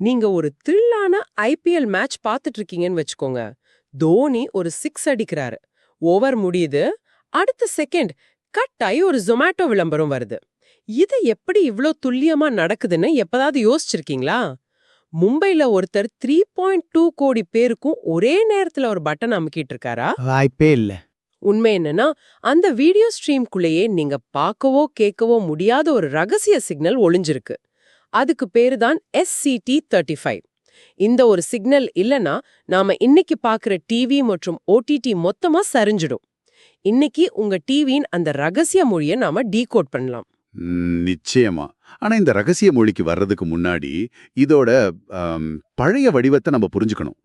நீங்க ஒரு த்ரில்லான IPL match பார்த்துட்டு இருக்கீங்கன்னு வச்சுக்கோங்க. தோனி ஒரு சிக்ஸ் அடிக்கிறாரு. ஓவர் முடியுது. அடுத்த செகண்ட் கட் ஆகி ஒரு ஜொமேட்டோ விளம்பரம் வருது. இது எப்படி இவ்ளோ துல்லியமா நடக்குதுன்னு எப்பதாவது யோசிச்சிருக்கீங்களா? மும்பைல ஒருத்தர் த்ரீ பாயிண்ட் டூ கோடி பேருக்கும் ஒரே நேரத்துல ஒரு பட்டன் அமுக்கிட்டு இருக்காரா வாய்ப்பே இல்ல. உண்மை என்னன்னா அந்த வீடியோ ஸ்ட்ரீம்குள்ளேயே நீங்க பார்க்கவோ கேட்கவோ முடியாத ஒரு ரகசிய சிக்னல் ஒளிஞ்சிருக்கு. அதுக்கு பேரு தான் எஸ்சிடி தேர்ட்டி ஃபைவ் இந்த ஒரு சிக்னல் இல்லனா நாம இன்னைக்கு பார்க்குற டிவி மற்றும் ஓடிடி மொத்தமா சரிஞ்சிடும். இன்னைக்கு உங்க டிவியின் அந்த ரகசிய மொழியை நாம டீகோட் பண்ணலாம். நிச்சயமா. ஆனா இந்த ரகசிய மொழிக்கு வர்றதுக்கு முன்னாடி இதோட பழைய வடிவத்தை நம்ம புரிஞ்சுக்கணும்.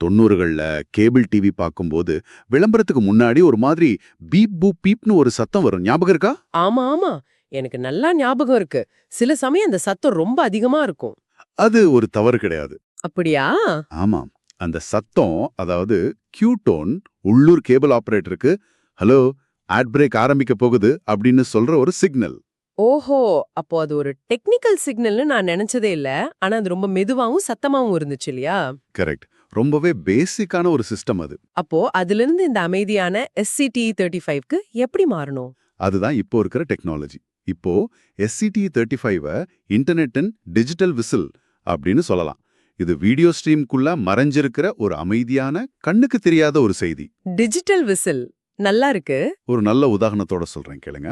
தொண்ணூறுகள்ல கேபிள் டிவி பார்க்கும்போது விளம்பரத்துக்கு முன்னாடி ஒரு மாதிரி பீப் பூ பீப்னு ஒரு சத்தம் வரும். ஞாபகம் இருக்கா? ஆமா ஆமா. எனக்கு நல்லா ஞாபகம் இருக்கு. சில சமயம் அந்த சத்தம் ரொம்ப அதிகமா இருக்கும். அது ஒரு தவறு கிடையாது. அப்படியா? ஆமாம். அந்த சத்தம் அதாவது கியூடோன் உள்ளூர் கேபிள் ஆபரேட்டருக்கு ஹலோ ஆட் பிரேக் ஆரம்பிக்க போகுது அப்படின்னு சொல்ற ஒரு சிக்னல். ஓஹோ! அப்போ அது ஒரு டெக்னிக்கல் சிக்னல்னு நான் நினைச்சதே இல்ல. ஆனா அது ரொம்ப மெதுவாவும் சத்தமாவும் இருந்துச்சு இல்லையா? கரெக்ட். ரொம்பவே பேசிக்கான ஒரு சிஸ்டம் அது. அப்போ அதுல இருந்து இந்த அமைதியான எஸ்சிடி தேர்ட்டி ஃபைவ்க்கு எப்படி மாறணும்? அதுதான் இப்போ இருக்கிற டெக்னாலஜி. இப்போ SCT thirty five internet and digital whistle அப்படின்னு சொல்லலாம். இது வீடியோ ஸ்ட்ரீம்குள்ள மறைஞ்சிருக்கிற ஒரு அமைதியான கண்ணுக்கு தெரியாத ஒரு செய்தி. டிஜிட்டல் விசில் நல்லா இருக்கு. ஒரு நல்ல உதாரணத்தோட சொல்றேன் கேளுங்க.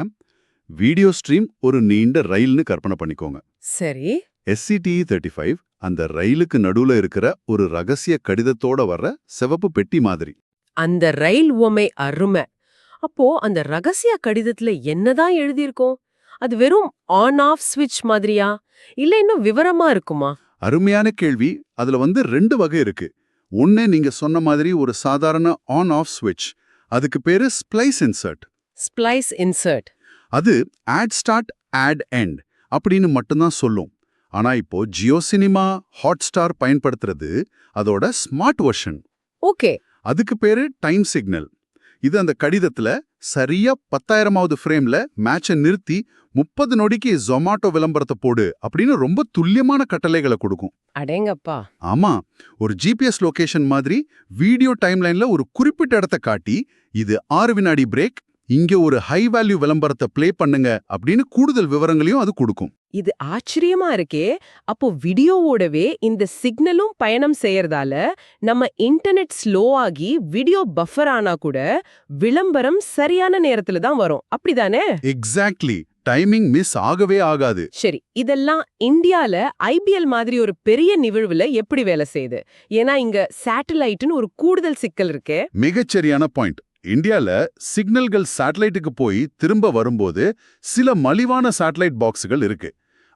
வீடியோ ஸ்ட்ரீம் ஒரு நீண்ட ரயில்னு கற்பனை பண்ணிக்கோங்க. சரி. எஸ்சிடிஇ தேர்ட்டி ஃபைவ் அந்த ரயிலுக்கு நடுவுல இருக்கிற ஒரு ரகசிய கடிதத்தோட வர்ற சிவப்பு பெட்டி மாதிரி. அந்த ரயில் உவமை அருமை. அப்போ அந்த ரகசிய கடிதத்துல என்னதான் எழுதியிருக்கோம்? அது வெறும் ஆன் ஆஃப் ஸ்விட்ச் மாதிரியா? இல்ல இன்னும் விவரமா இருக்குமா? அருமையான கேள்வி. அதுல வந்து ரெண்டு வகை இருக்கு. ஒன்னு நீங்க சொன்ன மாதிரி ஒரு சாதாரண ஆன் ஆஃப் ஸ்விட்ச் அதுக்கு பேரு ஸ்ப்ளைஸ் இன்சர்ட் ஸ்ப்ளைஸ் இன்சர்ட் அது ஆட் ஸ்டார்ட் ஆட் எண்ட் அப்படின்னு மட்டும்தான் சொல்லும். ஆனா இப்போ ஜியோ சினிமா ஹாட்ஸ்டார் பயன்படுத்துறது அதோட ஸ்மார்ட் வெர்ஷன். ஓகே. அதுக்கு பேரு டைம் சிக்னல் இது அந்த கடிதத்துல சரியா பத்தாயிரமாவது ஃப்ரேம்ல மேட்சை நிறுத்தி முப்பது நொடிக்கு ஜொமாட்டோ விளம்பரத்தை போடு அப்படின்னு ரொம்ப துல்லியமான கட்டளைகளை கொடுக்கும். அடேங்கப்பா. ஆமா ஒரு ஜிபிஎஸ் லொகேஷன் மாதிரி வீடியோ டைம்லைன்ல ஒரு குறிப்பிட்ட இடத்த காட்டி இது ஆறு வினாடி பிரேக் இங்க ஒரு ஹை வேல்யூ விளம்பரத்தை ப்ளே பண்ணுங்க அப்படின்னு கூடுதல் விவரங்களையும் அது கொடுக்கும். இது ஆச்சரியமா இருக்கே. அப்போ வீடியோவோடவே இந்த சிக்னலும் பயணம் செய்யறதால நம்ம இன்டர்நெட் ஸ்லோ ஆகி வீடியோ பஃபர் ஆனா கூட விளம்பரம் சரியான நேரத்துல தான் வரும். அப்படிதானே? எக்ஸாக்ட்லி டைமிங் மிஸ் ஆகவே ஆகாது. சரி இதெல்லாம் இந்தியால ஐபிஎல் மாதிரி ஒரு பெரிய நிகழ்வுல எப்படி வேலை செய்யுது? ஏன்னா இங்க சேட்டலைட்னு ஒரு கூடுதல் சிக்கல் இருக்கே. மிகச்சரியான பாயிண்ட் இந்தியால சிக்னல்கள் சேட்டலைட்டுக்கு போய் திரும்ப வரும்போது சில மலிவான சேட்டலைட் பாக்ஸுகள் இருக்கு.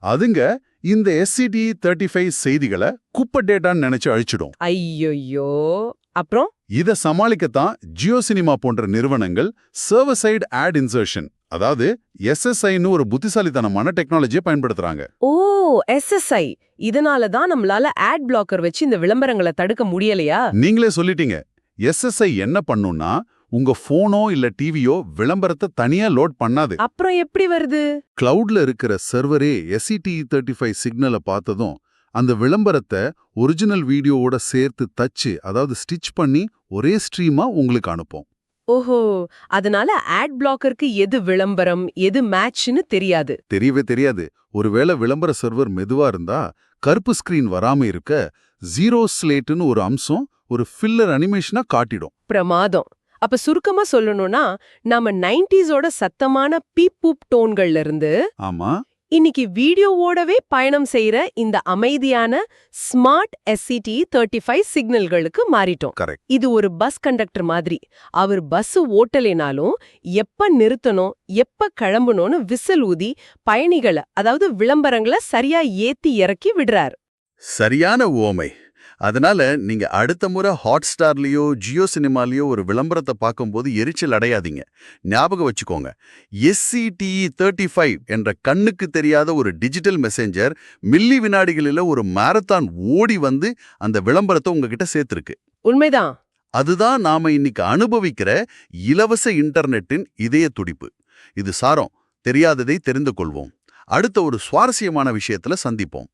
அதுங்க இந்த எஸ்சிடி தேர்ட்டி ஃபைவ் செய்திகளை குப்பை டேட்டான்னு நினைச்சு அழிச்சிடும். ஐயோயோ. அப்புறம்? இத சமாளிக்கத்தான் ஜியோ சினிமா போன்ற நிறுவனங்கள் சர்வர் சைடு ஆட் இன்சர்ஷன் அதாவது எஸ்எஸ்ஐன்னு ஒரு புத்திசாலித்தனமான டெக்னாலஜியை பயன்படுத்துறாங்க. ஓ எஸ்எஸ்ஐ இதனால தான் நம்மளால ஆட் பிளாக்கர் வச்சு இந்த விளம்பரங்களை தடுக்க முடியலையா? நீங்களே சொல்லிட்டீங்க. எஸ்எஸ்ஐ என்ன பண்ணும்னா உங்க போனோ இல்ல டிவியோ விளம்பரத்தை தனியா லோட் பண்ணாது. அப்புறம் எப்படி வருது? கிளவுட்ல இருக்கிற சர்வரே எஸ்சிடி தேர்ட்டி ஃபைவ் சிக்னலை பார்த்ததும் அந்த விளம்பரத்தை ஒரிஜினல் வீடியோவோட சேர்த்து தச்சு அதாவது ஸ்டிச் பண்ணி ஒரே ஸ்ட்ரீமா உங்களுக்கு அனுப்பும். ஓஹோ! அதனால ஆட் பிளாக்கருக்கு எது விளம்பரம் எது மேட்ச்னு தெரியாது. தெரியவே தெரியாது. ஒருவேளை விளம்பர சர்வர் மெதுவா இருந்தா கருப்பு ஸ்கிரீன் வராம இருக்க ஜீரோ ஸ்லேட்டுன்னு ஒரு அம்சம் ஒரு ஃபில்லர் அனிமேஷனா காட்டிடும். பிரமாதம். அப்ப சுருக்கமா சொல்லணும்னா நாம நைன்டிஸோட சத்தமான பீப் பூப் டோன்கள்ல இருந்து ஆமா. இன்னைக்கு வீடியோவோடவே பயணம் செய்யற இந்த அமைதியான ஸ்மார்ட் எஸ்சிடி தேர்ட்டி ஃபைவ் சிக்னல்களுக்கு மாறிட்டோம். இது ஒரு பஸ் கண்டக்டர் மாதிரி. அவர் பஸ் ஓட்டலைனாலும் எப்ப நிறுத்தணும் எப்ப கிளம்பணும்னு விசில் ஊதி பயணிகளை அதாவது விளம்பரங்களை சரியா ஏத்தி இறக்கி விடுறார். சரியான ஓமை. அதனால நீங்க அடுத்த முறை ஹாட் ஸ்டார்லயோ ஜியோ சினிமாலயோ ஒரு விளம்பரத்தை பார்க்கும்போது எரிச்சல் அடையாதீங்க. ஞாபகம் வச்சுக்கோங்க. எஸ்சிடிஇ தேர்ட்டி ஃபைவ் என்ற கண்ணுக்கு தெரியாத ஒரு டிஜிட்டல் மெசேஞ்சர் மில்லி வினாடிகளில் ஒரு மாரத்தான் ஓடி வந்து அந்த விளம்பரத்தை உங்ககிட்ட சேர்த்துருக்கு. உண்மைதான். அதுதான் நாம இன்னைக்கு அனுபவிக்கிற இலவச இன்டர்நெட்டின் இதய துடிப்பு. இது சாரம். தெரியாததை தெரிந்து கொள்வோம். அடுத்த ஒரு சுவாரஸ்யமான விஷயத்துல சந்திப்போம்.